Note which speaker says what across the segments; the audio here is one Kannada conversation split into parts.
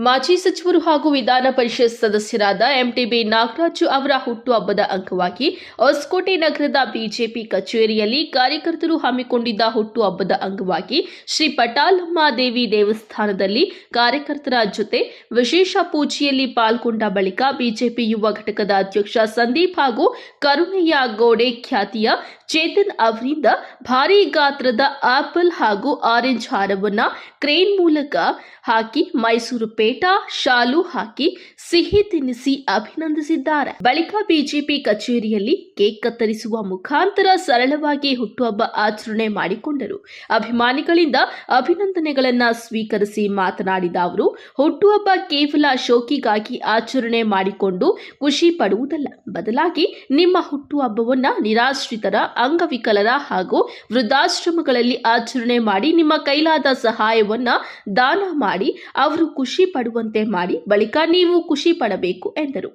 Speaker 1: ಮಾಜಿ ಸಚಿವರು ಹಾಗೂ ವಿಧಾನ ಪರಿಷತ್ ಸದಸ್ಯರಾದ ಎಂಟಿಬಿ ನಾಗರಾಜು ಅವರ ಹುಟ್ಟುಹಬ್ಬದ ಅಂಗವಾಗಿ ಹೊಸಕೋಟೆ ನಗರದ ಬಿಜೆಪಿ ಕಚೇರಿಯಲ್ಲಿ ಕಾರ್ಯಕರ್ತರು ಹಮ್ಮಿಕೊಂಡಿದ್ದ ಹುಟ್ಟುಹಬ್ಬದ ಅಂಗವಾಗಿ ಶ್ರೀ ಪಟಾಲಮ್ಮ ದೇವಿ ದೇವಸ್ಥಾನದಲ್ಲಿ ಕಾರ್ಯಕರ್ತರ ಜೊತೆ ವಿಶೇಷ ಪೂಜೆಯಲ್ಲಿ ಪಾಲ್ಗೊಂಡ ಬಳಿಕ ಬಿಜೆಪಿ ಯುವ ಘಟಕದ ಅಧ್ಯಕ್ಷ ಸಂದೀಪ್ ಹಾಗೂ ಕರುಣೆಯ ಗೋಡೆ ಖ್ಯಾತಿಯ ಚೇತನ್ ಅವರಿಂದ ಭಾರೀ ಗಾತ್ರದ ಆಪಲ್ ಹಾಗೂ ಆರೆಂಜ್ ಹಾರವನ್ನು ಕ್ರೇನ್ ಮೂಲಕ ಹಾಕಿ ಮೈಸೂರು ಪೇಟ ಶಾಲು ಹಾಕಿ ಸಿಹಿ ತಿನ್ನಿಸಿ ಅಭಿನಂದಿಸಿದ್ದಾರೆ. ಬಳಿಕ ಬಿಜೆಪಿ ಕಚೇರಿಯಲ್ಲಿ ಕೇಕ್ ಕತ್ತರಿಸುವ ಮುಖಾಂತರ ಸರಳವಾಗಿ ಹುಟ್ಟುಹಬ್ಬ ಆಚರಣೆ ಮಾಡಿಕೊಂಡರು. ಅಭಿಮಾನಿಗಳಿಂದ ಅಭಿನಂದನೆಗಳನ್ನ ಸ್ವೀಕರಿಸಿ ಮಾತನಾಡಿದ ಅವರು, ಹುಟ್ಟುಹಬ್ಬ ಕೇವಲ ಶೋಕಿಗಾಗಿ ಆಚರಣೆ ಮಾಡಿಕೊಂಡು ಖುಷಿ ಪಡುವುದಲ್ಲ. ಬದಲಾಗಿ ನಿಮ್ಮ ಹುಟ್ಟುಹಬ್ಬವನ್ನ ನಿರಾಶ್ರಿತರ, ಅಂಗವಿಕಲರ ಹಾಗೂ ವೃದ್ಧಾಶ್ರಮಗಳಲ್ಲಿ ಆಚರಣೆ ಮಾಡಿ ನಿಮ್ಮ ಕೈಲಾದ ಸಹಾಯವನ್ನ ದಾನ ಮಾಡಿ ಅವರು ಖುಷಿ ಪಡುವಂತೆ ಮಾಡಿ ಬಳಿಕ ನೀವು ಖುಷಿ ಪಡಬೇಕು ಎಂದರು.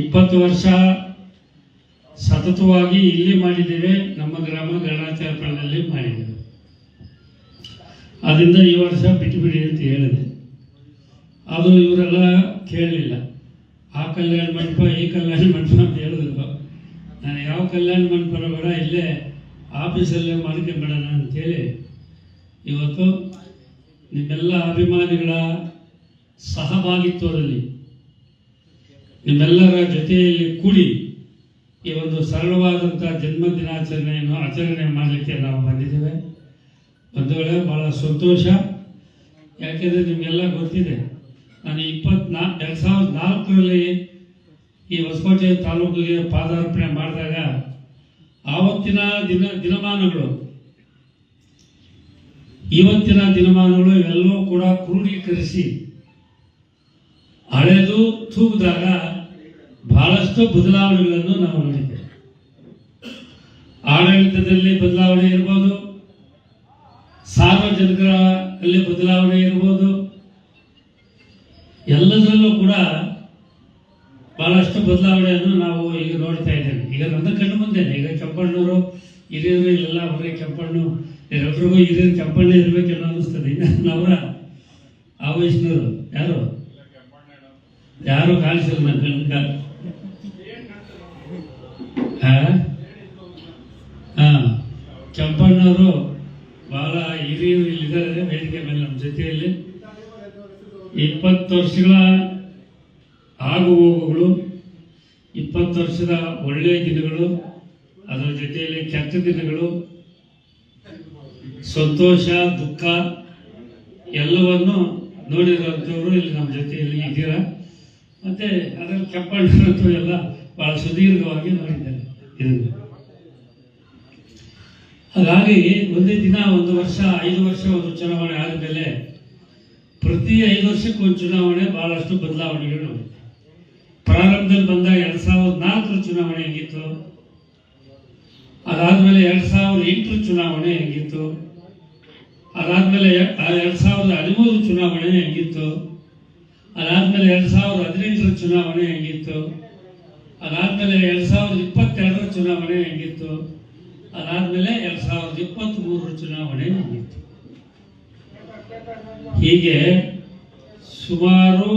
Speaker 2: ಇಪ್ಪತ್ತು ವರ್ಷ ಸತತವಾಗಿ ಇಲ್ಲಿ ಮಾಡಿದ್ದೇವೆ, ನಮ್ಮ ಗ್ರಾಮ ಗಣಾಚಾರಪುರದಲ್ಲಿ ಮಾಡಿದ್ದೇವೆ. ಅದರಿಂದ ಈ ವರ್ಷ ಬಿಟ್ಟುಬಿಡಿ ಅಂತ ಹೇಳಿದೆ. ಅದು ಇವರೆಲ್ಲ ಕೇಳಲಿಲ್ಲ. ಆ ಕಲ್ಯಾಣ ಮಂಟಪ, ಈ ಕಲ್ಯಾಣ ಮಂಟಪ ಅಂತ ಹೇಳಿದ್ರು ನಾನು ಯಾವ ಕಲ್ಯಾಣ ಮಂಟಪ ಬೇಡ ಇಲ್ಲೇ ಆಫೀಸಲ್ಲೇ ಮಾಡ್ಕೊಂಬಿಡೋಣ ಅಂತೇಳಿ ಇವತ್ತು ನಿಮ್ಮೆಲ್ಲ ಅಭಿಮಾನಿಗಳ ಸಹಭಾಗಿತ್ವದಲ್ಲಿ, ನಿಮ್ಮೆಲ್ಲರ ಜೊತೆಯಲ್ಲಿ ಕೂಡಿ ಈ ಒಂದು ಸರಳವಾದಂಥ ಜನ್ಮ ದಿನಾಚರಣೆಯನ್ನು ಆಚರಣೆ ಮಾಡಲಿಕ್ಕೆ ನಾವು ಬಂದಿದ್ದೇವೆ. ಒಂದು ವೇಳೆ ಭಾಳ ಸಂತೋಷ. ಯಾಕೆಂದರೆ ನಿಮಗೆಲ್ಲ ಗೊತ್ತಿದೆ, ನಾನು ಇಪ್ಪತ್ನಾ, ಎರಡು ಸಾವಿರದ ನಾಲ್ಕರಲ್ಲಿ ಈ ಹೊಸಕೋಟೆ ತಾಲೂಕಿಗೆ ಪಾದಾರ್ಪಣೆ ಮಾಡಿದಾಗ, ಆವತ್ತಿನ ದಿನ ದಿನಮಾನಗಳು ಇವತ್ತಿನ ದಿನಮಾನಗಳು ಎಲ್ಲವೂ ಕೂಡ ಕ್ರೋಢೀಕರಿಸಿ ಹಳೆದು ತೂಗಿದಾಗ ಬಹಳಷ್ಟು ಬದಲಾವಣೆಗಳನ್ನು ನಾವು ನೋಡಿದ್ದೇವೆ. ಆಡಳಿತದಲ್ಲಿ ಬದಲಾವಣೆ ಇರ್ಬೋದು, ಸಾರ್ವಜನಿಕರಲ್ಲಿ ಬದಲಾವಣೆ ಇರ್ಬೋದು, ಎಲ್ಲದರಲ್ಲೂ ಕೂಡ ಬಹಳಷ್ಟು ಬದಲಾವಣೆಯನ್ನು ನಾವು ಈಗ ನೋಡ್ತಾ ಇದ್ದೇವೆ. ಈಗ ನನ್ನ ಕಣ್ಣು ಮುಂದೆ ಈಗ ಕೆಂಪಣ್ಣವರು, ಹಿರಿಯರು, ಇಲ್ಲೆಲ್ಲ ಅವರೇ ಕೆಂಪಣ್ಣು ಇವರಿಗೂ ಹಿರಿಯರು ಕೆಂಪಣ್ಣ ಇರ್ಬೇಕೇನೋ ಅನ್ನಿಸ್ತದೆ. ನವರ ಆ ವಯಸ್ಸಿನವರು ಯಾರು? ಯಾರು ಕಾಣಿಸಿಲ್ಲ ನನ್ನ ಕಾಲ ಚಂಪಣ್ಣವರು ಕೆಂಪಣ್ಣವರು ಬಹಳ ಹಿರಿಯರು ಇಲ್ಲಿದ್ದಾರೆ, ವೇದಿಕೆ ಮೇಲೆ ನಮ್ಮ ಜೊತೆಯಲ್ಲಿ. ಇಪ್ಪತ್ತು ವರ್ಷಗಳ ಆಗು ಹೋಗುಗಳು, ಇಪ್ಪತ್ತು ವರ್ಷದ ಒಳ್ಳೆಯ ದಿನಗಳು, ಅದರ ಜೊತೆಯಲ್ಲಿ ಕೆಟ್ಟ ದಿನಗಳು ಸಂತೋಷ, ದುಃಖ ಎಲ್ಲವನ್ನು ನೋಡಿರುವಂಥವ್ರು ಇಲ್ಲಿ ನಮ್ಮ ಜೊತೆಯಲ್ಲಿ ಇದ್ದೀರಾ? ಮತ್ತು ಅದರಲ್ಲಿ ಕೆಂಪಣ್ಣಂತೂ ಎಲ್ಲ ಭಾಳ ಸುದೀರ್ಘವಾಗಿ ನೋಡಿದ್ದಾರೆ ಇದನ್ನು. ಹಾಗಾಗಿ ಒಂದೇ ದಿನ, ಒಂದು ವರ್ಷ, ಐದು ವರ್ಷ ಒಂದು ಚುನಾವಣೆ ಆದಮೇಲೆ ಪ್ರತಿ ಐದು ವರ್ಷಕ್ಕೆ ಒಂದು ಚುನಾವಣೆ ಭಾಳಷ್ಟು ಬದಲಾವಣೆಗಳು ಪ್ರಾರಂಭದಲ್ಲಿ ಬಂದಾಗ ಎರಡು ಸಾವಿರದ ನಾಲ್ಕರ ಚುನಾವಣೆ ಹೆಂಗಿತ್ತು? ಅದಾದಮೇಲೆ ಎರಡು ಸಾವಿರದ ಎಂಟರ ಚುನಾವಣೆ ಹೆಂಗಿತ್ತು? ಅದಾದ್ಮೇಲೆ ಎರಡ್ ಸಾವಿರದ ಹದಿಮೂರು ಚುನಾವಣೆ ಹೆಂಗಿತ್ತು? ಅದಾದ್ಮೇಲೆ ಎರಡ್ ಸಾವಿರದ ಹದಿನೆಂಟರ ಚುನಾವಣೆ ಹೆಂಗಿತ್ತು? ಅದಾದ್ಮೇಲೆ ಎರಡ್ ಸಾವಿರದ ಇಪ್ಪತ್ತೆರಡರ ಚುನಾವಣೆ ಹೆಂಗಿತ್ತು? ಅದಾದ್ಮೇಲೆ ಎರಡ್ ಸಾವಿರದ ಇಪ್ಪತ್ತ್ ಮೂರರ ಚುನಾವಣೆ ಹೆಂಗಿತ್ತು? ಹೀಗೆ ಸುಮಾರು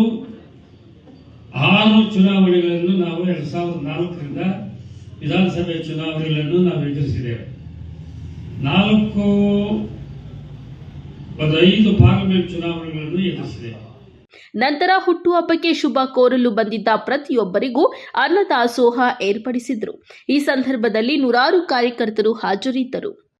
Speaker 2: ಆರು ಚುನಾವಣೆಗಳನ್ನು ನಾವು ಎರಡ್ ಸಾವಿರದ ನಾಲ್ಕರಿಂದ ವಿಧಾನಸಭೆ ಚುನಾವಣೆಗಳನ್ನು ನಾವು ಎದುರಿಸಿದ್ದೇವೆ. ನಾಲ್ಕು ಒಂದು ಐದು ಪಾರ್ಲಿಮೆಂಟ್ ಚುನಾವಣೆಗಳನ್ನು ಎದುರಿಸಿದೆ.
Speaker 1: ನಂತರ ಹುಟ್ಟುಹಬ್ಬಕ್ಕೆ ಶುಭ ಕೋರಲು ಬಂದಿದ್ದ ಪ್ರತಿಯೊಬ್ಬರಿಗೂ ಅನ್ನದಾಸೋಹ ಏರ್ಪಡಿಸಿದ್ರು. ಈ ಸಂದರ್ಭದಲ್ಲಿ ನೂರಾರು ಕಾರ್ಯಕರ್ತರು ಹಾಜರಿದ್ದರು.